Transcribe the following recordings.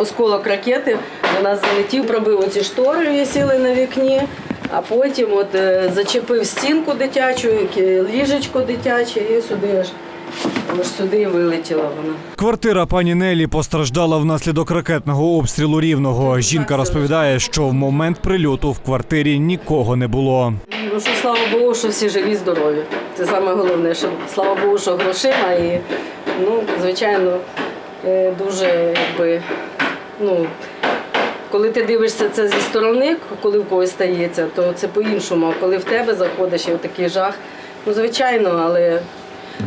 Осколок ракети до нас залетів, пробив оці штори, висіли на вікні, а потім от, е, зачепив стінку дитячу, ліжечко дитяче, і сюди аж, аж сюди вилетіла вона. Квартира пані Нелі постраждала внаслідок ракетного обстрілу рівного. Жінка розповідає, що в момент прильоту в квартирі нікого не було. Ну що слава Богу, що всі живі, здорові. Це саме головне, що слава Богу, що грошима і ну, звичайно, е, дуже якби, ну. Коли ти дивишся це зі сторони, коли в когось стається, то це по-іншому. А коли в тебе заходиш і такий жах, ну звичайно, але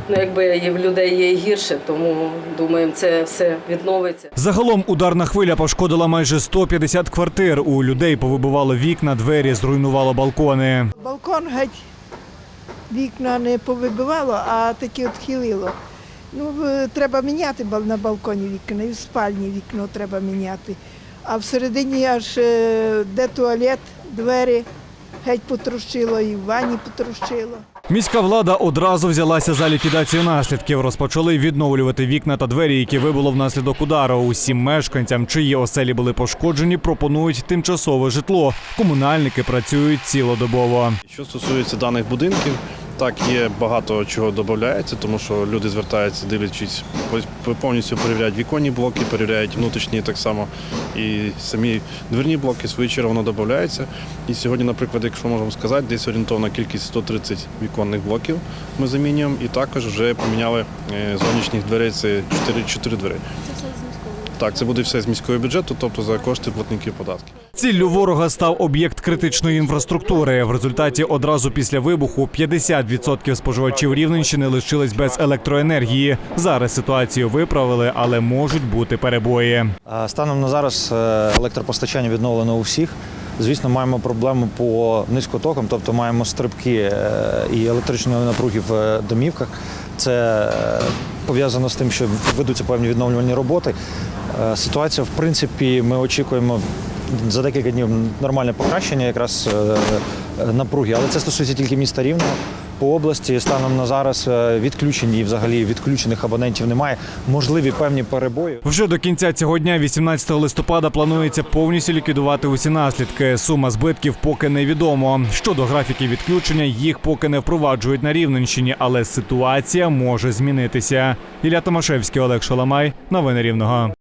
ну, якби і в людей є і гірше, тому думаємо, це все відновиться. Загалом ударна хвиля пошкодила майже 150 квартир. У людей повибивало вікна, двері, зруйнувало балкони. Балкон геть вікна не повибивало, а таки відхилило. Ну, треба міняти бал- на балконі вікна, і в спальні вікно треба міняти. А всередині аж е, де туалет, двері геть потрощило, і в ванні потрощило. Міська влада одразу взялася за ліквідацію наслідків. Розпочали відновлювати вікна та двері, які вибуло внаслідок удару. Усім мешканцям, чиї оселі були пошкоджені, пропонують тимчасове житло. Комунальники працюють цілодобово. Що стосується даних будинків, так є багато чого додається, тому що люди звертаються, дивлячись, повністю перевіряють віконні блоки, перевіряють внутрішні так само. І самі дверні блоки в свою чергу воно додається. І сьогодні, наприклад, якщо можемо сказати, десь орієнтовна кількість 130 віконних блоків ми замінюємо. І також вже поміняли е, зовнішніх дверей, це 4, 4 двері. Так, це буде все з міського бюджету, тобто за кошти платників податків. Ціллю ворога став об'єкт критичної інфраструктури. В результаті одразу після вибуху 50% споживачів Рівненщини лишились без електроенергії. Зараз ситуацію виправили, але можуть бути перебої. Станом на зараз е, електропостачання відновлено у всіх. Звісно, маємо проблему по низькотокам, тобто маємо стрибки е, і електричної напруги в е, домівках. Це е, пов'язано з тим, що ведуться певні відновлювальні роботи. Ситуація, в принципі, ми очікуємо за декілька днів нормальне покращення якраз напруги, але це стосується тільки міста Рівного. По області станом на зараз е, відключені і взагалі відключених абонентів немає. Можливі певні перебої. Вже до кінця цього дня, 18 листопада, планується повністю ліквідувати усі наслідки. Сума збитків поки невідомо. Щодо графіків відключення, їх поки не впроваджують на Рівненщині, але ситуація може змінитися. Ілля Томашевський, Олег Шаламай. Новини Рівного.